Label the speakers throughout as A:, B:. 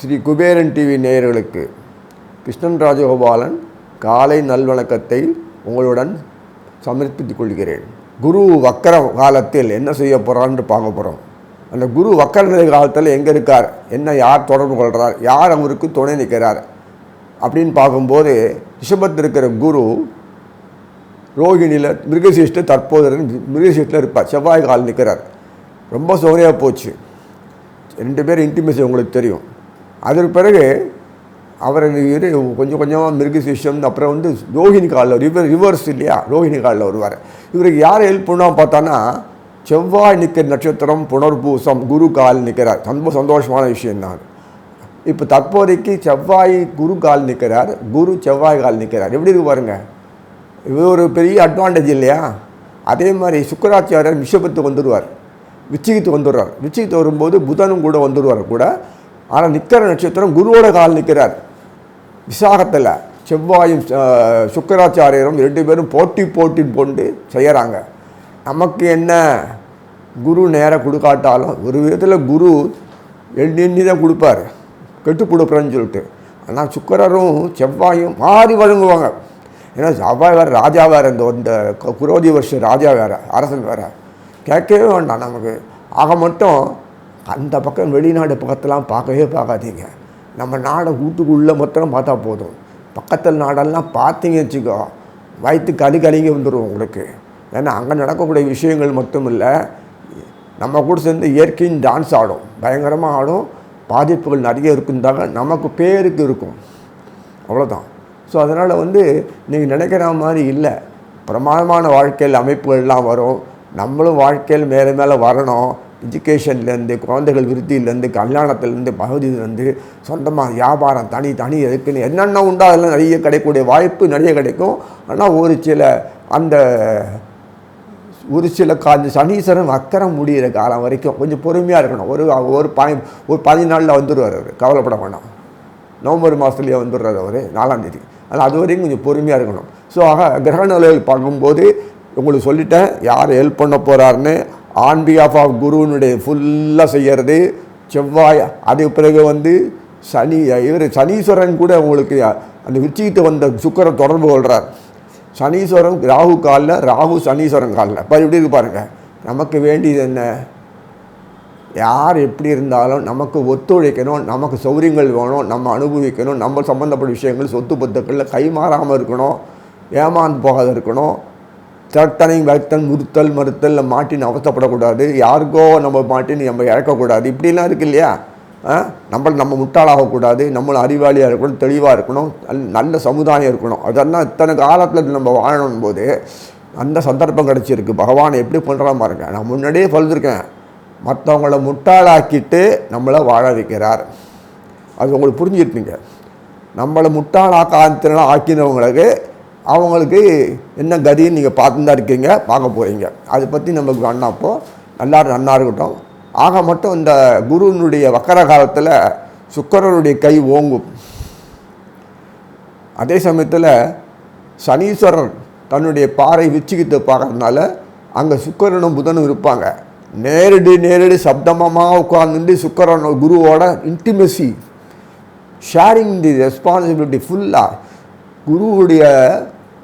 A: Sri Kuberan TV நேயர்களுக்கு கிருஷ்ணன் ராஜகோபாலன் காலை நல்வணக்கத்தை உங்களுடன் சமர்ப்பித்துக் கொள்கிறேன். குரு வக்கர காலத்தில் என்ன செய்ய போகிறான்னு பார்க்க போகிறோம் அந்த குரு வக்கர நிலை காலத்தில் எங்கே இருக்கார்? என்ன யார் தொடர்பு கொள்கிறார் யார் அவருக்கு துணை நிற்கிறார்? அப்படின்னு பார்க்கும்போது ரிஷபத்தில் இருக்கிற குரு ரோகிணியில் மிருகசீஷ்டில் தற்போது மிருகசீஷ்டில் இருப்பார். செவ்வாய் கால் நிற்கிறார் ரொம்ப சோனியாக போச்சு. ரெண்டு பேரும் இன்டிமேசி உங்களுக்கு தெரியும். அதற்கு பிறகு அவர் இரு கொஞ்சம் கொஞ்சமாக மிருகசீஷம் அப்புறம் வந்து ரோஹிணி காலில் ரிவர் ரிவர்ஸ் இல்லையா? ரோஹிணி காலில் வருவார். இவருக்கு யார் ஹெல்ப் பண்ணால் பார்த்தானா செவ்வாய் நிற்கிற நட்சத்திரம் புனர்பூசம் குரு கால் நிற்கிறார் ரொம்ப சந்தோஷமான விஷயம்தான் இப்போ தற்போதைக்கு செவ்வாய் குரு கால் நிற்கிறார் குரு செவ்வாய் கால் நிற்கிறார் எப்படி இருக்கு பாருங்கள் இது ஒரு பெரிய அட்வான்டேஜ் இல்லையா? அதே மாதிரி சுக்கராச்சாரியர் விஷபத்துக்கு வந்துடுவார். விச்சிகத்துக்கு வந்துடுவார் விச்சிகத்து வரும்போது புதனும் கூட வந்துடுவார் கூட. ஆனால் நிற்கிற நட்சத்திரம் குருவோட கால் நிற்கிறார் விசாகத்தில் செவ்வாயும் சுக்கராச்சாரியரும் ரெண்டு பேரும் போட்டி போட்டி போட்டு செய்கிறாங்க நமக்கு என்ன? குரு நேராக கொடுக்காட்டாலும் ஒரு விதத்தில் குரு எண்ணி எண்ணி தான் கொடுப்பார் கெட்டு கொடுக்குறேன்னு சொல்லிட்டு. ஆனால் சுக்கரரும் செவ்வாயும் மாறி வழங்குவாங்க. ஏன்னா செவ்வாய் வேறு ராஜா வேறு இந்த இந்த குரோதி வருஷம் ராஜா வேறு அரசன் வேறு. கேட்கவே வேண்டாம் நமக்கு. ஆக மட்டும் அந்த பக்கம் வெளிநாடு பக்கத்தெல்லாம் பார்க்கவே பார்க்காதீங்க. நம்ம நாடை வீட்டுக்குள்ளே மொத்தம் பார்த்தா போதும். பக்கத்தில் நாடெல்லாம் பார்த்தீங்க வச்சுக்கோ வயிற்று கலி கலிங்க வந்துடும் உங்களுக்கு. ஏன்னா அங்கே நடக்கக்கூடிய விஷயங்கள் மட்டும் இல்லை நம்ம கூட சேர்ந்து இயற்கையும் டான்ஸ் ஆடும். பயங்கரமாக ஆடும். பாதிப்புகள் நிறைய இருக்குந்தாங்க நமக்கு பேருக்கு இருக்கும். அவ்வளோதான் ஸோ அதனால் வந்து நீங்கள் நினைக்கிற மாதிரி இல்லை. பிரமாதமான வாழ்க்கையில் அமைப்புகள்லாம் வரும். நம்மளும் வாழ்க்கையில் மேலே மேலே வரணும். எஜுகேஷன்லேருந்து குழந்தைகள் விருத்தியிலேருந்து கல்யாணத்துலேருந்து பகுதியிலேருந்து சொந்தமாக வியாபாரம் தனி தனி எதுக்குன்னு என்னென்ன உண்டோ அதெல்லாம் நிறைய கிடைக்கக்கூடிய வாய்ப்பு நிறைய கிடைக்கும். ஆனால் ஒரு சில அந்த ஒரு சில கால சனீஸ்வரன் அக்கறம் முடிகிற காலம் வரைக்கும் கொஞ்சம் பொறுமையாக இருக்கணும். ஒரு ஒரு பாய் ஒரு பதினாலில் வந்துடுவார் அவர். கவலைப்பட வேண்டாம் நவம்பர் மாதத்துலேயே வந்துடுறார் அவர் நாலாம் தேதி. ஆனால் அது வரையும் கொஞ்சம் பொறுமையாக இருக்கணும். ஸோ ஆக கிரக நிலைகள் பார்க்கும்போது உங்களுக்கு சொல்லிட்டேன் யார் ஹெல்ப் பண்ண போகிறாருன்னு ஆன் பிஹாஃப் ஆஃப் குருவினுடைய ஃபுல்லாக செய்கிறது செவ்வாய் அதுக்கு பிறகு வந்து சனி இவர் சனீஸ்வரன் கூட உங்களுக்கு அந்த விச்சிக்கிட்டு வந்த சுக்கரை தொடர்பு கொள்கிறார் சனீஸ்வரன் ராகு காலில் ராகு சனீஸ்வரன் காலில். இப்போ இப்படி இருக்கு பாருங்கள் நமக்கு வேண்டியது என்ன? யார் எப்படி இருந்தாலும் நமக்கு ஒத்துழைக்கணும் நமக்கு சௌரியங்கள் வேணும் நம்ம அனுபவிக்கணும் நம்ம சம்மந்தப்பட்ட விஷயங்கள் சொத்து பத்துக்களில் கைமாறாமல் இருக்கணும் ஏமாந்து போகாத இருக்கணும். தட்டனை வைத்தல் முறுத்தல் மறுத்தல் மாட்டின்னு அவசப்படக்கூடாது. யாருக்கோ நம்ம மாட்டின்னு நம்ம இழக்கக்கூடாது இப்படிலாம் இருக்கு இல்லையா? ஆ? நம்ம நம்ம முட்டாளாகக்கூடாது. நம்மளும் அறிவாளியாக இருக்கணும் தெளிவாக இருக்கணும் நல்ல- சமுதாயம் இருக்கணும். அதெல்லாம் இத்தனை காலத்தில் நம்ம வாழணும் போது அந்த சந்தர்ப்பம் கிடச்சிருக்கு. பகவானை எப்படி பண்ணுறான் பாருங்க. நான் முன்னாடியே சொல்லியிருக்கேன் மற்றவங்கள முட்டாளாக்கிட்டு நம்மளை வாழ வைக்கிறார். அது உங்களுக்கு புரிஞ்சுருப்பீங்க. நம்மளை முட்டாளாக்க ஆக்கினவங்களுக்கு அவங்களுக்கு என்ன கதின்னு நீங்கள் பார்த்து தான் இருக்கீங்க பார்க்க போகிறீங்க அதை பற்றி நமக்கு வேண்டாம் நல்லா எல்லாரும் நன்னா இருக்கட்டும். ஆக மட்டும் இந்த குருவினுடைய வக்கர காலத்தில் சுக்கரனுடைய கை ஓங்கும். அதே சமயத்தில் சனீஸ்வரர் தன்னுடைய பாறை விச்சிக்கிட்டு பார்க்கறதுனால அங்கே சுக்கரனும் புதனும் இருப்பாங்க. நேரடி நேரடி சப்தமமாக உட்காந்துட்டு சுக்கரன் குருவோட இன்டிமெசி ஷேரிங் தி ரெஸ்பான்சிபிலிட்டி ஃபுல்லாக குருவுடைய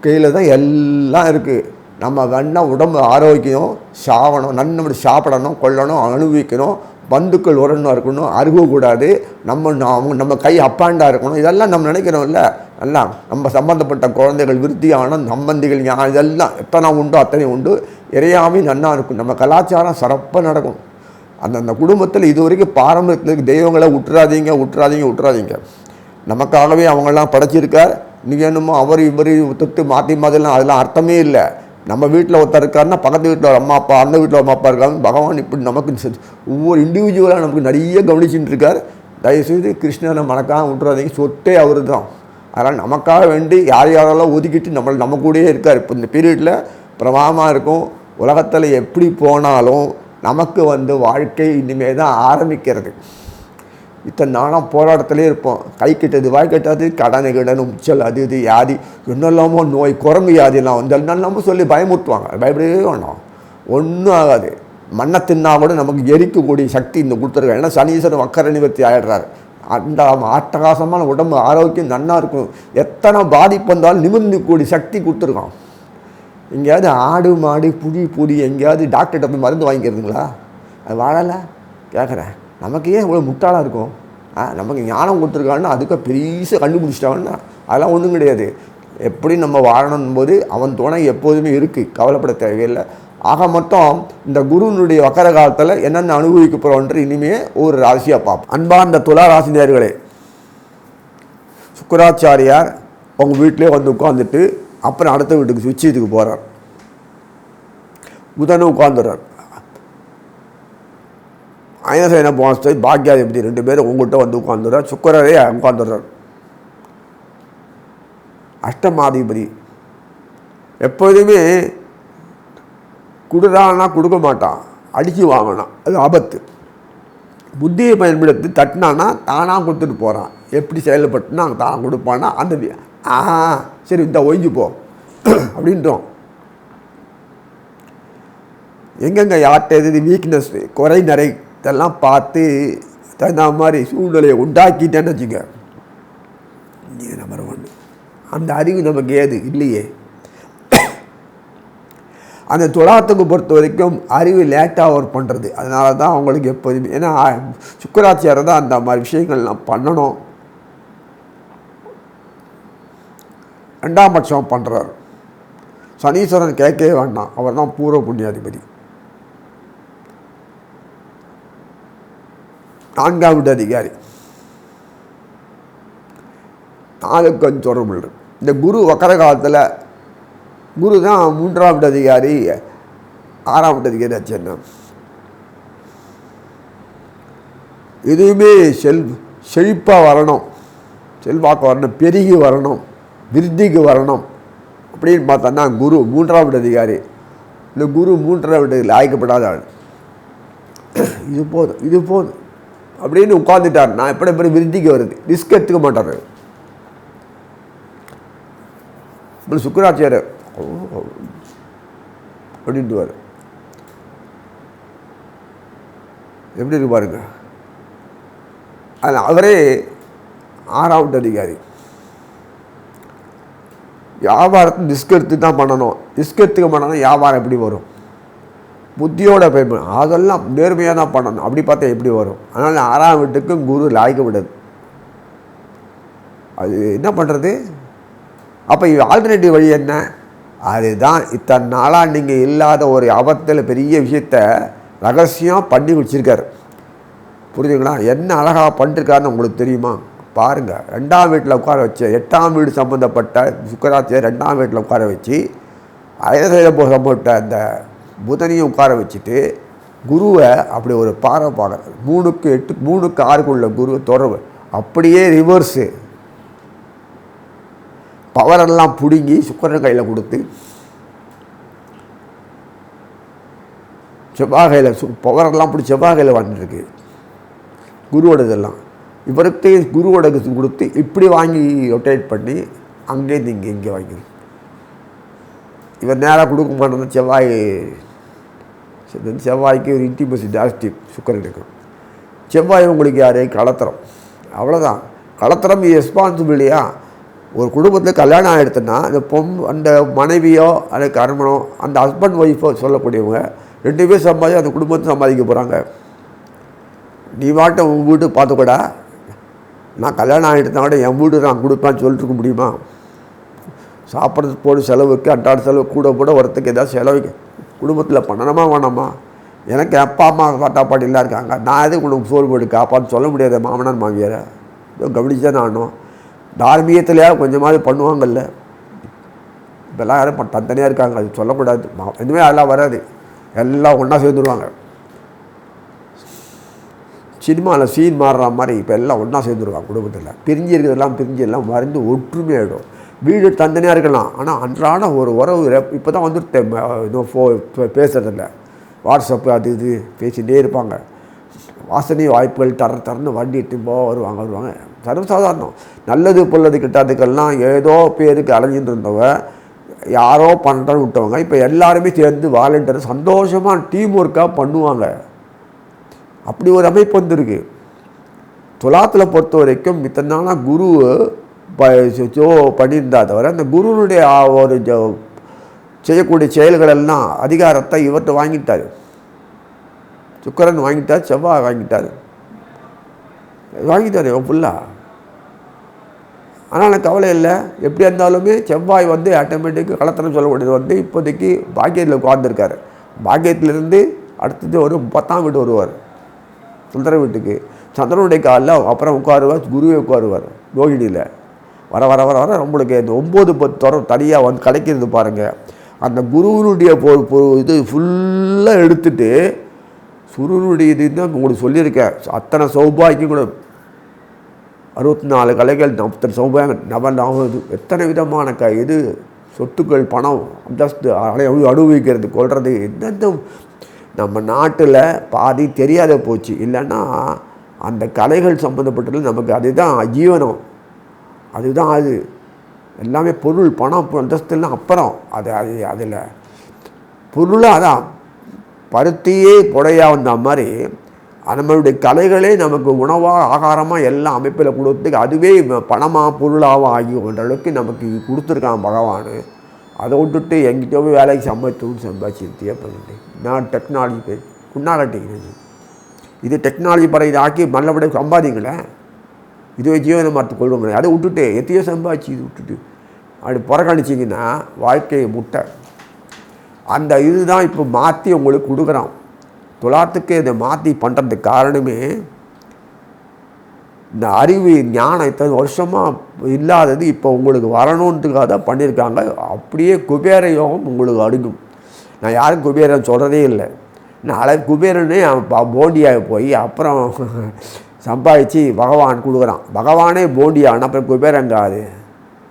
A: கையில் தான் எல்லாம் இருக்குது நம்ம வேணால் உடம்பு ஆரோக்கியம் சாவணும் நன்மை சாப்பிடணும் கொள்ளணும் அனுபவிக்கணும் பந்துக்கள் உரணும் இருக்கணும் அருகக்கூடாது நம்ம நம்ம நம்ம கை அப்பாண்டாக இருக்கணும் இதெல்லாம் நம்ம நினைக்கிறோம்ல. எல்லாம் நம்ம சம்பந்தப்பட்ட குழந்தைகள் விருத்தியான சம்பந்திகள் ஞா- இதெல்லாம் எத்தனை உண்டோ அத்தனை உண்டு. இறையாமே நன்னா இருக்கும் நம்ம கலாச்சாரம் சிறப்பாக நடக்கும். அந்தந்த குடும்பத்தில் இது வரைக்கும் பாரம்பரியத்தில் தெய்வங்களை விட்டுறாதீங்க விட்டுறாதீங்க விட்டுறாதீங்க நமக்காகவே அவங்களாம் படைச்சிருக்கார். நீங்கள் என்னமோ அவர் இவர் தொட்டு மாற்றி மாதிரிலாம் அதெல்லாம் அர்த்தமே இல்லை. நம்ம வீட்டில் ஒருத்தர் இருக்காருன்னா பக்கத்து வீட்டில் ஒரு அம்மா அப்பா அந்த வீட்டில் அம்மா அப்பா இருக்காங்க. பகவான் இப்படி நமக்கு ஒவ்வொரு இண்டிவிஜுவலாக நமக்கு நிறைய கவனிச்சுட்டு இருக்கார். தயவுசெய்து கிருஷ்ணனை மறக்காம விட்டுறாதீங்க சொத்தே அவர் தான் அதனால் நமக்காக வேண்டி யார் யாரெல்லாம் ஒதுக்கிட்டு நம்மளை நம்ம கூடயே இருக்கார். இப்போ இந்த பீரியடில் பிரமாதமாக இருக்கும். உலகத்தில் எப்படி போனாலும் நமக்கு வந்து வாழ்க்கை இனிமேல் தான் ஆரம்பிக்கிறது. இத்தனை நாளாக போராட்டத்திலே இருப்போம். கை கிட்டது வாய் கட்டாது கடன் கிடன் உச்சல் அது இது வியாதி என்னெல்லாமோ நோய் குரங்கு யாதிலாம் வந்து என்னெல்லாமோ சொல்லி பயமுறுத்துவாங்க. பயப்படவே வேணும் ஒன்றும் ஆகாது. மண்ணை தின்னா கூட நமக்கு எரிக்கக்கூடிய சக்தி இந்த கொடுத்துருக்காங்க ஏன்னா சனீஸ்வரன் வக்கர நிவர்த்தி ஆயிடுறாரு. அந்த அட்டகாசமான உடம்பு ஆரோக்கியம் நல்லா இருக்கும் எத்தனை பாதிப்பு வந்தாலும் நிமிர்ந்து கூடி சக்தி கொடுத்துருக்கான். எங்கேயாவது ஆடு மாடு புளி புளி எங்கேயாவது டாக்டர்கிட்ட போய் மருந்து வாங்கிக்கிறதுங்களா? அது வாழலை? கேட்குறேன் நமக்கு ஏன் இவ்வளோ முட்டாளாக இருக்கும்? ஆ நமக்கு ஞானம் கொடுத்துருக்கான்னு அதுக்கு பெரிய கண்டுபிடிச்சிட்டாங்கன்னா அதெல்லாம் ஒன்றும் கிடையாது. எப்படி நம்ம வாழணும் போது அவன் துணை எப்போதுமே இருக்குது கவலைப்பட தேவையில்லை. ஆக மொத்தம் இந்த குருவினுடைய வக்கர காலத்தில் என்னென்ன அனுபவிக்க போகிறோன்ற இனிமே ஒரு ராசியாக பார்ப்போம். அன்பார்ந்த துலா ராசினியர்களே சுக்கராச்சாரியார் உங்கள் வீட்டிலே வந்து உட்காந்துட்டு அப்புறம் அடுத்த வீட்டுக்கு சுவிட்சத்துக்கு போகிறார் புதனும் உட்காந்துடுறார் அயனசேன போனஸ்தை பாக்யாதிபதி ரெண்டு பேரும் உங்கள்கிட்ட வந்து உட்காந்துடுறார் சுக்கரரே உட்காந்துடுறார் அஷ்டமாதிபதி எப்போதுமே கொடுறான்னா கொடுக்க மாட்டான். அடித்து வாங்கினான் அது ஆபத்து. புத்தியை பயன்படுத்தி தட்டினான்னா தானாக கொடுத்துட்டு போகிறான் எப்படி செயல்பட்டுனா தானாக கொடுப்பான்னா அந்த ஆ சரி இந்த ஒழிஞ்சு போ. அப்படின்றோம். எங்கெங்கே யார்கிட்ட எது வீக்னஸ் குறை நிறை இதெல்லாம் பார்த்து தகுந்த மாதிரி சூழ்நிலையை உண்டாக்கிட்டேன்னு வச்சுக்க நம்பர் ஒன்று அந்த அறிவு நமக்கு ஏது? இல்லையே. அந்த துலாத்துக்கு பொறுத்த வரைக்கும் அறிவு லேட்டாக ஒர்க் பண்ணுறது அதனால தான் அவங்களுக்கு எப்போதுமே ஏன்னா சுக்கராச்சாரம் தான் அந்த மாதிரி விஷயங்கள்லாம் பண்ணணும். ரெண்டாம் பட்சம் பண்ணுறார் சனீஸ்வரன் கேட்கவே வேண்டாம். அவர் தான் பூர்வ புண்ணியாதிபதி. நான்காம் வீட்டு அதிகாரி. நாளுக்கு கொஞ்சம் தொடர்பு இந்த குரு வக்கர காலத்தில் குரு தான் மூன்றாம் அதிகாரி ஆறாம் அதிகாரி ஆச்சு எதுவுமே செல் செழிப்பாக வரணும். செல்வாக்கு வரணும் பெருகி வரணும் விருத்திக்கு வரணும். அப்படின்னு பார்த்தோன்னா குரு மூன்றாம் அதிகாரி. இந்த குரு மூன்றாம் வீட்டில் ஆய்க்கப்படாத ஆள். இது போதும் இது போதும். அப்படின்னு உட்காந்துட்டார் நான் எப்படி எப்படி விருத்திக்கு வருது? ரிஸ்க் எடுத்துக்க மாட்டார். சுக்கராச்சாரியர் ஓ அப்படின்ட்டுவார். எப்படி இருப்பாருங்க அது அவரே ஆறாவது அதிகாரி. வியாபாரத்தை ரிஸ்க் எடுத்து தான் பண்ணணும். ரிஸ்க் எடுத்துக்க பண்ணணும் வியாபாரம் எப்படி வரும்? புத்தியோட பயன்படும் அதெல்லாம் நேர்மையாக தான் பண்ணணும். அப்படி பார்த்தா எப்படி வரும்? அதனால் ஆறாம் வீட்டுக்கும் குரு லாய்க்க விடாது அது என்ன பண்ணுறது அப்போ ஆல்டர்னேட்டிவ் வழி என்ன? அதுதான் இத்தனை நாளாக நீங்கள் இல்லாத ஒரு ஆபத்தில் பெரிய விஷயத்த ரகசியம் பண்ணி வச்சிருக்காரு. புரியுதுங்களா என்ன அழகாக பண்ணிருக்காருன்னு உங்களுக்கு தெரியுமா? பாருங்கள் ரெண்டாம் வீட்டில் உட்கார வச்சு எட்டாம் வீடு சம்மந்தப்பட்ட சுக்கராத்தியை ரெண்டாம் வீட்டில் உட்கார வச்சு அயசையில் சம்பந்தப்பட்ட அந்த புதனையும் உட்கார வச்சுட்டு குருவை அப்படி ஒரு பார்வை பார்க்குறாரு. மூணுக்கு எட்டு மூணுக்கு ஆறுக்குள்ள குரு தொடர்பு. அப்படியே ரிவர்ஸு பவரெல்லாம் பிடுங்கி சுக்கரன் கையில் கொடுத்து செவ்வாகையில் சு பவரெல்லாம் பிடிச்சி செவ்வாகையில் வந்துருக்கு குருவோட இதெல்லாம். இவருக்கு குருவோட கொடுத்து இப்படி வாங்கி ரொட்டேட் பண்ணி அங்கேருந்து இங்கே இங்கே வாங்கிடும் இவர் நேராக கொடுக்க மாட்டேன் செவ்வாய் செவ்வாய்க்கு ஒரு இன்டிமசி ஜாஸ்தி சுக்கரனுக்கு. செவ்வாய் உங்களுக்கு யார்? கலத்திரம். அவ்வளோதான் கலத்திரம் ரெஸ்பான்சிபிலிட்டியாக ஒரு குடும்பத்தில் கல்யாணம் ஆகிடுதுன்னா அந்த பொம் அந்த மனைவியோ அந்த கணவனோ அந்த ஹஸ்பண்ட் ஒய்ஃபோ சொல்லக்கூடியவங்க ரெண்டு பேர் சம்பாதி அந்த குடும்பத்தை சம்பாதிக்க போகிறாங்க நீ வாட்ட உன் வீட்டு பார்த்துக்கூடா. நான் கல்யாணம் ஆகிட்டு கூட என் வீடு நான் கொடுப்பேன்னு சொல்லிட்டு இருக்க முடியுமா? சாப்பிட்றது போடு செலவுக்கு அன்றாட செலவு கூட கூட ஒருத்தருக்கு ஏதாவது செலவுக்கு குடும்பத்தில் பண்ணணுமா வேணாமா? எனக்கு அப்பா அம்மா பாட்டா பாட்டிலாம் இருக்காங்க. நான் எதுவும் உனக்கு சோறு போட்டு காப்பான்னு சொல்ல முடியாது மாமனார் மாமியாரை? இதோ கவனிச்சே நானும் தார்மீகத்திலேயாவது கொஞ்சமாவது பண்ணுவாங்கல்ல. இப்போல்லாம் யாரும் தனித்தனியாக இருக்காங்க. அது சொல்லக்கூடாது. எதுவுமே அதெல்லாம் வராது. எல்லாம் ஒன்றா சேர்ந்துருவாங்க. சினிமாவில் சீன் மாறுற மாதிரி இப்போ எல்லாம் ஒன்றா சேர்ந்துருவாங்க குடும்பத்தில். பிரிஞ்சு இருக்கிறதெல்லாம் பிரிஞ்சு எல்லாம் மறைந்து ஒற்றுமையாயிடும் வீடு தந்தனியாக இருக்கலாம். ஆனால் அன்றாட ஒரு உறவு இப்போ தான் வந்துட்டு இன்னும் ஃபோ பேசுகிறதில்ல வாட்ஸ்அப்பு அது இது பேசிகிட்டே இருப்பாங்க. வாசனை வாய்ப்புகள் தர தரன்னு வண்டி இட்டு போக வருவாங்க வருவாங்க. சர்வசாதாரணம். நல்லது புல்லது கிட்டாதுக்கெல்லாம் ஏதோ பேருக்கு அலைஞ்சிட்டு இருந்தவ யாரோ பண்ணுறோன்னு விட்டவங்க இப்போ எல்லாருமே சேர்ந்து வாலண்டியர் சந்தோஷமாக டீம் ஒர்க்காக பண்ணுவாங்க. அப்படி ஒரு அமைப்பு வந்திருக்கு. துலாத்தில் பொறுத்த வரைக்கும் இத்தனை நாளாக குரு ப ஜோ பண்ணியிருந்தா தவிர அந்த குருனுடைய ஒரு செய்யக்கூடிய செயல்களெல்லாம் அதிகாரத்தை இவர்கிட்ட வாங்கிட்டார். சுக்கரன் வாங்கிட்டார் செவ்வாய் வாங்கிட்டார். வாங்கிட்டார் இவன் ஃபுல்லாக ஆனால் எனக்கு கவலை இல்லை. எப்படி இருந்தாலுமே செவ்வாய் வந்து ஆட்டோமேட்டிக்காக கலத்தனம் சொல்லக்கூடியது வந்து இப்போதைக்கு பாக்கியத்தில் உட்கார்ந்துருக்காரு. பாக்கியத்திலிருந்து அடுத்தது ஒரு பத்தாம் வீடு வருவார். சுந்தர வீட்டுக்கு. சந்திரனுடைய காலில் அப்புறம் உட்காருவார் குருவே உட்காருவார் ரோகிணியில் வர வர வர வர நம்மளுக்கு இந்த ஒம்பது பத்து தரம் தனியாக வந்து கிடைக்கிறது பாருங்கள் அந்த குருவினுடைய பொ இது ஃபுல்லாக எடுத்துட்டு சுருனுடைய இது தான் உங்களுக்கு சொல்லியிருக்கேன். அத்தனை சௌபாகியம் கூட அறுபத்தி நாலு கலைகள் நாற்பத்தெட்டு சௌபம் நவலாவது எத்தனை விதமான க இது சொத்துக்கள் பணம் அந்தஸ்து அலை- அனுபவிக்கிறது கொள்வது எந்தெந்த நம்ம நாட்டில் பாதி தெரியாத போச்சு. இல்லைன்னா அந்த கலைகள் சம்மந்தப்பட்டது நமக்கு அதுதான் ஜீவனம். அதுதான் அது. எல்லாமே பொருள் பணம் அந்தஸ்துலாம் அப்புறம் அது அது அதில் பொருளாக தான். பருத்தியே புடையாக வந்த மாதிரி நம்மளுடைய கலைகளே நமக்கு உணவாக ஆகாரமாக எல்லாம் அமைப்பில் கொடுத்து அதுவே பணமாக பொருளாக ஆகி கொண்ட அளவுக்கு நமக்கு கொடுத்துருக்கான் பகவான். அதை விட்டுட்டு எங்கிட்ட போய் வேலைக்கு சம்பாதித்து சம்பாதிச்சிருத்தியே பண்ணிட்டு நான் டெக்னாலஜி பேர் குன்னால டெக்னாலஜி இது டெக்னாலஜி படம் இதை ஆக்கி நல்லபடியாக சம்பாதிங்களேன் இதுவே ஜீவனம் பார்த்து கொள்ளுங்களேன் அதை விட்டுட்டு எத்தையோ சம்பாதிச்சு இது விட்டுட்டு அப்படி புறக்கணிச்சிங்கன்னா வாழ்க்கையை முட்டை. அந்த இதுதான் இப்போ மாற்றி உங்களுக்கு கொடுக்குறான். துலாத்துக்கு இதை மாற்றி பண்ணுறதுக்கு காரணமே இந்த அறிவு ஞானம் இத்தனை வருஷமாக இல்லாதது இப்போ உங்களுக்கு வரணுன்றதுக்காக தான் பண்ணியிருக்காங்க. அப்படியே குபேர யோகம் உங்களுக்கு அடுக்கும் நான் யாரும் குபேரன் சொல்கிறதே இல்லை. நாளை குபேரனே அவன் போண்டியாக போய் அப்புறம் சம்பாதிச்சு பகவான் கொடுக்குறான். பகவானே போண்டியான அப்புறம் குபேரங்காது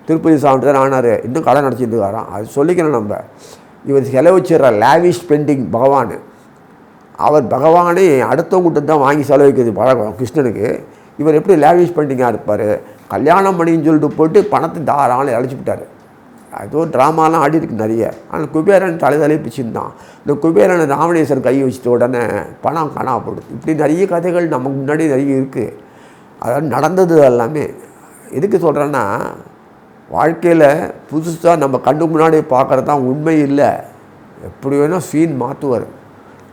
A: திருப்பதி சாமி தான் ஆனார். இன்னும் கடை நடத்திட்டு இருக்காரான் அது சொல்லிக்கிறேன் நம்ம. இவர் செலவச்சிடுற லேவிஷ் பெண்டிங் பகவான். அவர் பகவானே அடுத்தவங்கிட்ட தான் வாங்கி செலவழிக்கிறது பழக்கம். கிருஷ்ணனுக்கு இவர் எப்படி லேவிஷ் பெண்டிங்காக இருப்பார்? கல்யாணம் பண்ணின்னு சொல்லிட்டு போட்டு பணத்தை தாராளம் இழைச்சி விட்டார். அதுவும் ட்ராமாலாம் ஆடி இருக்கு நிறைய. ஆனால் குபேரன் தலைதலையே தலை பிச்சுருந்தான் இந்த குபேரனை ராமணேஸ்வரர் கை வச்சிட்ட உடனே பணம் காணா போடுது இப்படி நிறைய கதைகள் நமக்கு முன்னாடி நிறைய இருக்குது அதாவது நடந்தது எல்லாமே. எதுக்கு சொல்கிறேன்னா வாழ்க்கையில் புதுசாக நம்ம கண்ணு முன்னாடி பார்க்குறது தான் உண்மை இல்லை. எப்படி வேணால் சீன் மாற்றுவார்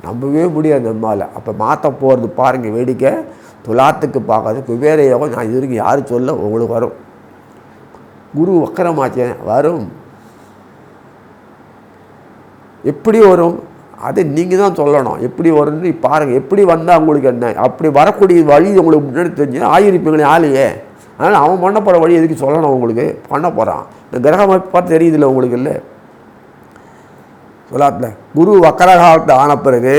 A: நம்பவே முடியாது நம்மால். அப்போ மாற்ற போகிறது பாருங்கள் வேடிக்கை. துலாத்துக்கு பார்க்காது குபேர யோகம் நான் இது வரைக்கும் யாரும் சொல்ல உங்களுக்கு வரும். குரு வக்கரமாச்சேன் வரும். எப்படி வரும்? அதை நீங்கள் தான் சொல்லணும். எப்படி வரும்னு பாருங்கள் எப்படி வந்தால் உங்களுக்கு என்ன? அப்படி வரக்கூடிய வழி உங்களுக்கு முன்னாடி தெரிஞ்சுன்னா ஆயிருப்பீங்களே ஆளையே அதனால் அவன் பண்ண போகிற வழி எதுக்கு சொல்லணும் உங்களுக்கு? பண்ண போகிறான் இந்த கிரக பார்த்து தெரியுதுல்ல உங்களுக்கு இல்லை. சொல்லாத்துல குரு வக்கரகாலத்தை ஆன பிறகு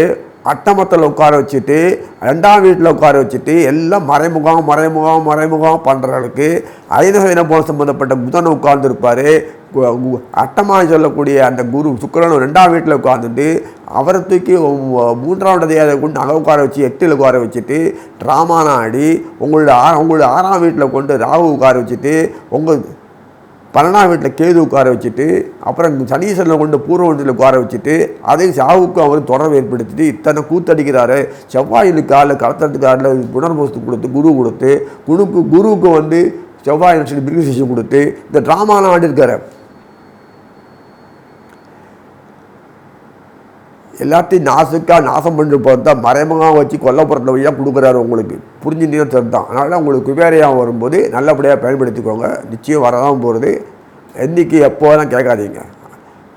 A: அட்டமத்தில் உட்கார வச்சுட்டு ரெண்டாம் வீட்டில் உட்கார வச்சுட்டு எல்லாம் மறைமுகம் மறைமுகம் மறைமுகம் பண்ணுறவர்களுக்கு ஐநசைன போல சம்மந்தப்பட்ட புதனை உட்கார்ந்துருப்பார். அட்டமாக சொல்லக்கூடிய அந்த குரு சுக்கிரன் ரெண்டாம் வீட்டில் உட்காந்துட்டு அவரை தூக்கி மூன்றாம் தேதியை கொண்டு அங்கே உட்கார வச்சு எட்டில் உட்கார வச்சுட்டு ட்ராமானா ஆடி உங்களோட ஆ உங்களோட ஆறாம் வீட்டில் கொண்டு ராகு உட்கார வச்சுட்டு உங்கள் பன்னெண்டாம் வீட்டில் கேது உட்கார வச்சுட்டு அப்புறம் சனீஸ்வரனை கொண்டு பூர்வத்தில் உட்கார வச்சுட்டு அதையும் சாவுக்கும் அவர் தொடர்பு ஏற்படுத்திட்டு இத்தனை கூத்தடிக்கிறாரு. செவ்வாயில் காலில் கலத்தட்டு காலில் புனர்போஸ்து கொடுத்து குரு கொடுத்து குருவுக்கு குருவுக்கு வந்து செவ்வாய் சொல்லி கொடுத்து இந்த ட்ராமாலாம் ஆடிருக்காரு. எல்லாத்தையும் நாசுக்காக நாசம் பண்ணிட்டு போகிறது தான். மறைமுகமாக வச்சு கொல்லப்புறத்தில் வழியாக கொடுக்குறாரு உங்களுக்கு. புரிஞ்சுட்டீங்கன்னா தான் அதனால் உங்களுக்கு குபேரையாக வரும்போது நல்லபடியாக பயன்படுத்திக்கோங்க. நிச்சயம் வரதான் போகிறது என்றைக்கு எப்போதெல்லாம் கேட்காதீங்க.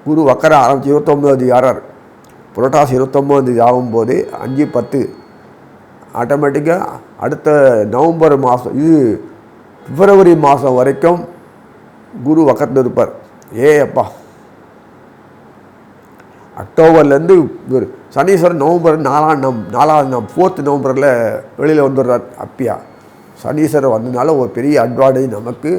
A: குரு வக்கர ஆரம்பிச்சு இருபத்தொம்பது யாரார் புரட்டாசி இருபத்தொம்போது ஆகும்போது அஞ்சு பத்து. ஆட்டோமேட்டிக்காக அடுத்த நவம்பர் மாதம் இது பிப்ரவரி மாதம் வரைக்கும் குரு வக்கத்தில் இருப்பார். ஏ அப்பா. அக்டோபர்லேருந்து ஒரு சனீஸ்வரன் நவம்பர் நாலாம் நம் நாலாம் நம் ஃபோர்த்து நவம்பரில் வெளியில் வந்துடுறார் அப்பியா. சனீஸ்வரர் வந்ததுனால ஒரு பெரிய அட்வான்டேஜ் நமக்கு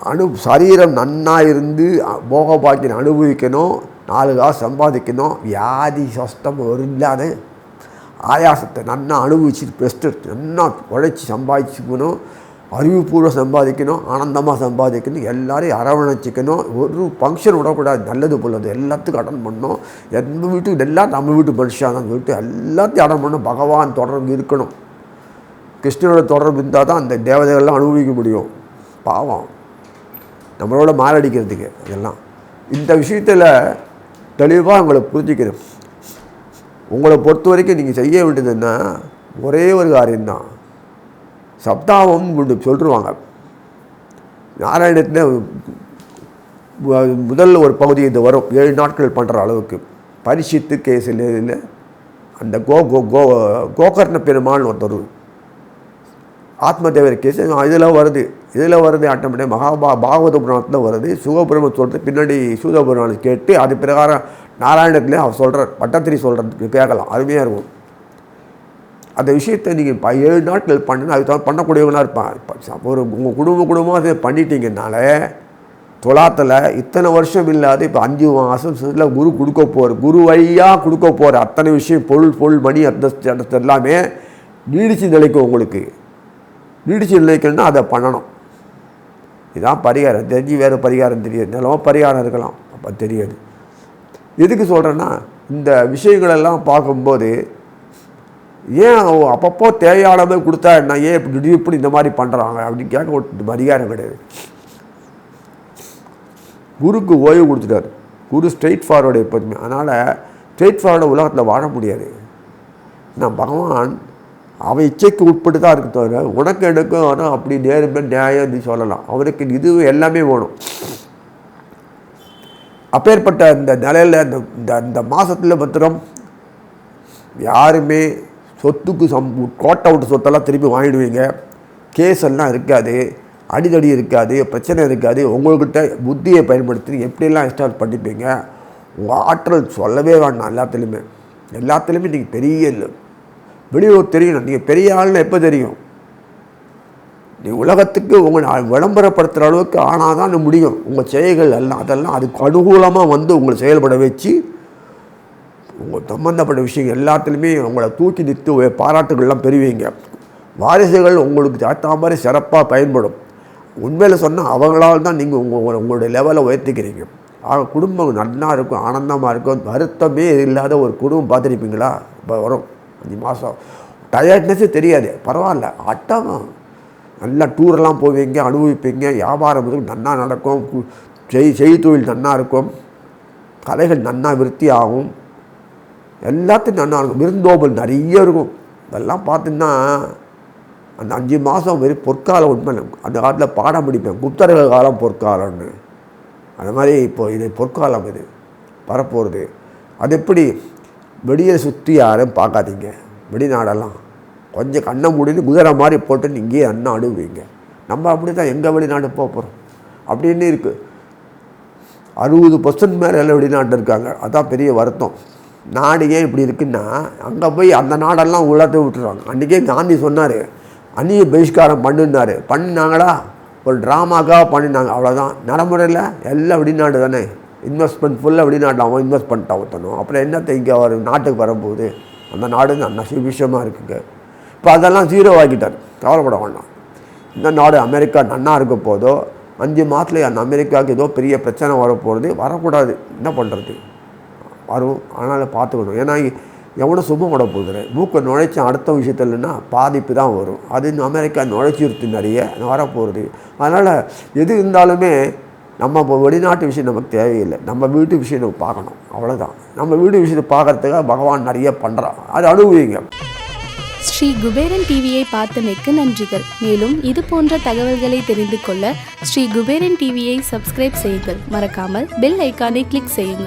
A: அனு சரீரம் நன்னாக இருந்து போக பாக்கியம் அனுபவிக்கணும் நாலு காசு சம்பாதிக்கணும் வியாதி சொஸ்தம் இல்லாத ஆயாசத்தை நன்னா அனுபவிச்சு பெஸ்ட்டு நன்னா உழைச்சி சம்பாதிச்சுக்கணும். அறிவுபூர்வம் சம்பாதிக்கணும் ஆனந்தமாக சம்பாதிக்கணும் எல்லாரையும் அரவணைச்சிக்கணும். ஒரு ஃபங்க்ஷன் விடக்கூடாது நல்லது போலது எல்லாத்துக்கும் அட்டன் பண்ணணும். எந்த வீட்டுக்கு எல்லாம் நம்ம வீட்டு மனுஷாதான் தான் வீட்டு எல்லாத்தையும் அட்டன் பண்ணணும். பகவான் தொடர்பு இருக்கணும். கிருஷ்ணனோட தொடர்பு இருந்தால் தான் அந்த தேவதைகள்லாம் அனுபவிக்க முடியும். பாவம். நம்மளோட மாரடிக்கிறதுக்கு இதெல்லாம். இந்த விஷயத்தில் தெளிவாக உங்களை புரிஞ்சுக்கணும் உங்களை பொறுத்த வரைக்கும் நீங்கள் செய்ய வேண்டியது என்ன? ஒரே ஒரு காரியம்தான். சப்தாவம் ஒன்று சொல்லிருவாங்க நாராயணத்தில் முதல்ல ஒரு பகுதி இது வரும். ஏழு நாட்கள் பண்ணுற அளவுக்கு. பரிசித்து கேஸில் இதில் அந்த கோ கோ கோ கோகர்ண பெருமாள்னு ஒருத்தர் ஆத்மதேவர் கேஸ் இதில் வருது. இதில் வருது ஆட்டோமேட்டிக் மகாபா பாகவத புராணத்தில் வருது. சிவபுராணம் சொல்கிறது பின்னாடி சூதபுராணம் கேட்டு அது பிரகாரம் நாராயணத்துலேயும் அவர் சொல்கிறார் பட்டத்திரி சொல்கிறதுக்கு கேட்கலாம். அருமையாக இருக்கும். அந்த விஷயத்தை நீங்கள் ப ஏழு நாட்கள் பண்ணணும் அதுக்கு தகுந்த பண்ணக்கூடியவங்களாக இருப்பான். இப்போ ஒரு உங்கள் குடும்ப குடும்பமாக அதை பண்ணிட்டீங்கனால துலாத்தில் இத்தனை வருஷம் இல்லாத இப்போ அஞ்சு மாதம் குரு கொடுக்க போகிற குரு வழியாக கொடுக்க போகிற அத்தனை விஷயம் பொருள் பொருள் மணி அந்தஸ்து அந்தஸ்து எல்லாமே நீடிச்சு நிலைக்கும் உங்களுக்கு. நீடிச்சு நிலைக்கணும்னா அதை பண்ணணும். இதான் பரிகாரம். தெரிஞ்சு வேறு பரிகாரம் தெரியாது. நிலமோ பரிகாரம் இருக்கலாம். அப்போ தெரியாது. எதுக்கு சொல்கிறேன்னா இந்த விஷயங்களெல்லாம் பார்க்கும்போது ஏன் அவ- அப்பப்போ தேவையானதை கொடுத்தா என்ன? ஏன் இப்படி திடீர் இப்படி இந்த மாதிரி பண்ணுறாங்க அப்படின்னு கேட்க ஒரு அதிகாரம் கிடையாது. குருக்கு ஓய்வு கொடுத்துட்டாரு. குரு ஸ்ட்ரெயிட் ஃபார்வர்டு எப்போதுமே. அதனால் ஸ்ட்ரெயிட் ஃபார்வர்டு உலகத்தில் வாழ முடியாது. நான் பகவான் அவன் இச்சைக்கு உட்பட்டு தான் இருக்கு தவிர உனக்கு எனக்கும் ஆனால் அப்படி நேர்மை நியாயம் சொல்லலாம். அவனுக்கு இது எல்லாமே வேணும். அப்பேற்பட்ட இந்த நிலையில் இந்த இந்த இந்த மாதத்தில் பத்திரம் யாருமே சொத்துக்கு சம் கோட்டை விட்டு சொத்தெல்லாம் திருப்பி வாங்கிடுவீங்க. கேஸ் எல்லாம் இருக்காது. அடிதடி இருக்காது. பிரச்சனை இருக்காது. உங்கள்கிட்ட புத்தியை பயன்படுத்தி எப்படியெல்லாம் இன்ஸ்டால் பண்ணிப்பீங்க? ஆற்றல் சொல்லவே வேண்டாம் எல்லாத்துலேயுமே. எல்லாத்துலேயுமே நீங்கள் பெரிய இல்லை. வெளியூர் தெரியணும் நீங்கள் பெரிய ஆள்னு எப்போ தெரியும்? நீ உலகத்துக்கு உங்களை விளம்பரப்படுத்துகிற அளவுக்கு ஆனால் தான் முடியும். உங்கள் செயல்கள் எல்லாம் அதெல்லாம் அதுக்கு அனுகூலமாக வந்து உங்களை செயல்பட வச்சு உங்கள் சம்மந்தப்பட்ட விஷயங்கள் எல்லாத்துலேயுமே உங்களை தூக்கி நிறுத்து பாராட்டுகள்லாம் பெறுவீங்க. வாரிசுகள் உங்களுக்கு சாத்தா மாதிரி சிறப்பாக பயன்படும். உண்மையில் சொன்னால் அவங்களால் தான் நீங்கள் உங்கள் உங்களுடைய லெவலை உயர்த்திக்கிறீங்க. ஆக குடும்பம் நல்லா இருக்கும் ஆனந்தமாக இருக்கும் வருத்தமே இல்லாத ஒரு குடும்பம் பார்த்துருப்பீங்களா? இப்போ வரும். அஞ்சு மாதம் டயர்ட்னஸ்ஸே தெரியாது. பரவாயில்ல. அட்டமாக நல்லா டூரெல்லாம் போவீங்க அனுபவிப்பீங்க. வியாபாரம் நல்லா நடக்கும். செய் செய்தொழில் தொழில் இருக்கும். கலைகள் நல்லா விருத்தி ஆகும். எல்லாத்தையும் நல்லா இருக்கும். விருந்தோம்பல் நிறைய இருக்கும். இதெல்லாம் பார்த்தீங்கன்னா அந்த அஞ்சு மாதம் வெறும் பொற்காலம் உண்மை அந்த காலத்தில் பாடம் படிப்பேன். குப்தர்கள் காலம் பொற்காலம்னு. அந்த மாதிரி இப்போ இது பொற்காலம் இது. வரப்போகிறது அது எப்படி? வெளியே சுற்றி யாரும் பார்க்காதீங்க. வெளிநாடெல்லாம். கொஞ்சம் கண்ணை மூடின்னு குதிரை மாதிரி போட்டு இங்கேயே அண்ணா அனுபவிங்க நம்ம அப்படி தான் எங்கே வெளிநாடு போக போகிறோம் அப்படின்னு இருக்குது அறுபது பர்சன்ட் மேலே எல்லாம் வெளிநாட்டில் இருக்காங்க. அதான் பெரிய வருத்தம். நாடு ஏன் இப்படி இருக்குன்னா அங்கே போய் அந்த நாடெல்லாம் உலர்த்து விட்டுறாங்க அன்றைக்கே காந்தி சொன்னார் அந்நிய பகிஷ்காரம் பண்ணுனார் பண்ணினாங்களா? ஒரு ட்ராமாக்காக பண்ணினாங்க அவ்வளோதான் நடைமுறையில் எல்லாம் வெளிநாடு தானே. இன்வெஸ்ட்மெண்ட் ஃபுல்லாக வெளிநாட்டில் அவன் இன்வெஸ்ட் பண்ணிட்டான் ஒருத்தனும். அப்புறம் என்னத்தை இங்கே அவர் நாட்டுக்கு வரும்போது? அந்த நாடு நல்ல விஷயமா இருக்குங்க. இப்போ அதெல்லாம் ஜீரோ ஆக்கிட்டார். கவலைப்பட வேண்டாம். இந்த நாடு அமெரிக்கா நன்னா இருக்க போதோ அஞ்சு மாதத்துல அந்த அமெரிக்காவுக்கு ஏதோ பெரிய பிரச்சனை வரப்போகிறது வரக்கூடாது. என்ன பண்ணுறது வரும். அதனால் பார்த்துக்கணும். ஏன்னா எவ்வளோ சும்மா விட போகுது மூக்கை நுழைச்ச அடுத்த விஷயத்துலன்னா பாதிப்பு தான் வரும். அது இந்த அமெரிக்கா நுழைச்சிருத்து நிறைய வரப்போகிறது அதனால் எது இருந்தாலுமே நம்ம இப்போ வெளிநாட்டு விஷயம் நமக்கு தேவையில்லை. நம்ம வீட்டு விஷயம் நம்ம பார்க்கணும். அவ்வளோதான் நம்ம வீட்டு விஷயத்தை பார்க்கறதுக்காக பகவான் நிறைய பண்ணுறான் அது அனுபவிங்க.
B: ஸ்ரீ குபேரன் டிவியை பார்த்தமைக்கு நன்றிகள். மேலும் இது போன்ற தகவல்களை தெரிந்து கொள்ள ஸ்ரீ குபேரன் டிவியை சப்ஸ்கிரைப் செய்யுங்கள். மறக்காமல் பெல் ஐக்கானை கிளிக் செய்யுங்கள்.